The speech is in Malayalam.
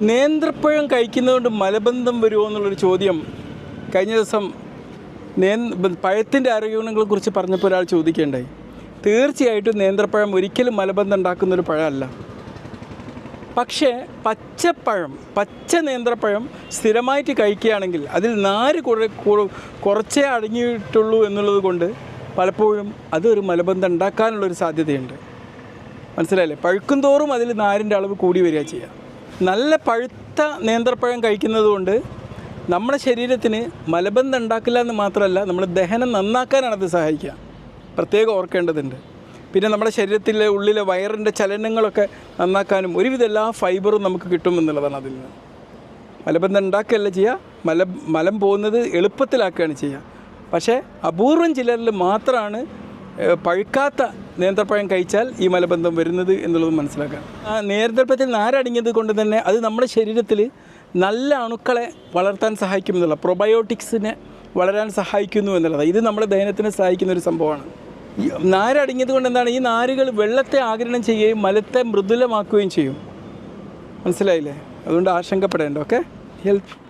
നേന്ത്രപ്പഴം കഴിക്കുന്നതുകൊണ്ട് മലബന്ധം വരുമോ എന്നുള്ളൊരു ചോദ്യം കഴിഞ്ഞ ദിവസം നേ പഴത്തിന്റെ ആരോഗ്യഗുണങ്ങളെക്കുറിച്ച് പറഞ്ഞപ്പോൾ ഒരാൾ ചോദിക്കേണ്ടായി തീർച്ചയായിട്ടും നേന്ത്രപ്പഴം ഒരിക്കലും മലബന്ധം ഉണ്ടാക്കുന്നൊരു പഴമല്ല. പക്ഷേ പച്ചപ്പഴം പച്ച നേന്ത്രപ്പഴം സ്ഥിരമായിട്ട് കഴിക്കുകയാണെങ്കിൽ അതിൽ നാര് കുറെ കുറച്ചേ അടങ്ങിയിട്ടുള്ളൂ എന്നുള്ളത് കൊണ്ട് പലപ്പോഴും അതൊരു മലബന്ധം ഉണ്ടാക്കാനുള്ളൊരു സാധ്യതയുണ്ട്. മനസ്സിലായില്ലേ? പഴുക്കും തോറും അതിൽ നാരിന്റെ അളവ് കൂടി വരിക ചെയ്യുക നല്ല പഴുത്ത നേന്ത്രപ്പഴം കഴിക്കുന്നത് കൊണ്ട് നമ്മുടെ ശരീരത്തിന് മലബന്ധം ഉണ്ടാക്കില്ല എന്ന് മാത്രമല്ല നമ്മൾ ദഹനം നന്നാക്കാനാണ് അത് സഹായിക്കുക. പ്രത്യേകം ഓർക്കേണ്ടതുണ്ട്. പിന്നെ നമ്മുടെ ശരീരത്തിലെ ഉള്ളിലെ വയറിന്റെ ചലനങ്ങളൊക്കെ നന്നാക്കാനും ഒരുവിധ എല്ലാ ഫൈബറും നമുക്ക് കിട്ടുമെന്നുള്ളതാണ് അതിൽ നിന്ന്. മലബന്ധം ഉണ്ടാക്കുകയല്ല ചെയ്യുക മല മലം പോകുന്നത് എളുപ്പത്തിലാക്കുകയാണ് ചെയ്യുക. പക്ഷേ അപൂർവം ചിലരിൽ മാത്രമാണ് പഴുക്കാത്ത നേന്ത്രപ്പഴം കഴിച്ചാൽ ഈ മലബന്ധം വരുന്നത് എന്നുള്ളത് മനസ്സിലാക്കാം. ആ നേന്ത്രപ്പഴത്തിൽ നാരടങ്ങിയത് കൊണ്ട് തന്നെ അത് നമ്മുടെ ശരീരത്തിൽ നല്ല അണുക്കളെ വളർത്താൻ സഹായിക്കും എന്നുള്ള പ്രൊബയോട്ടിക്സിനെ വളരാൻ സഹായിക്കുന്നു എന്നുള്ളത് ഇത് നമ്മുടെ ദഹനത്തിനെ സഹായിക്കുന്ന ഒരു സംഭവമാണ്. നാരടങ്ങിയത് കൊണ്ട് എന്താണ്? ഈ നാരുകൾ വെള്ളത്തെ ആഗിരണം ചെയ്യുകയും മലത്തെ മൃദുലമാക്കുകയും ചെയ്യും. മനസ്സിലായില്ലേ? അതുകൊണ്ട് ആശങ്കപ്പെടേണ്ട ഓക്കെ? ഹെൽത്ത്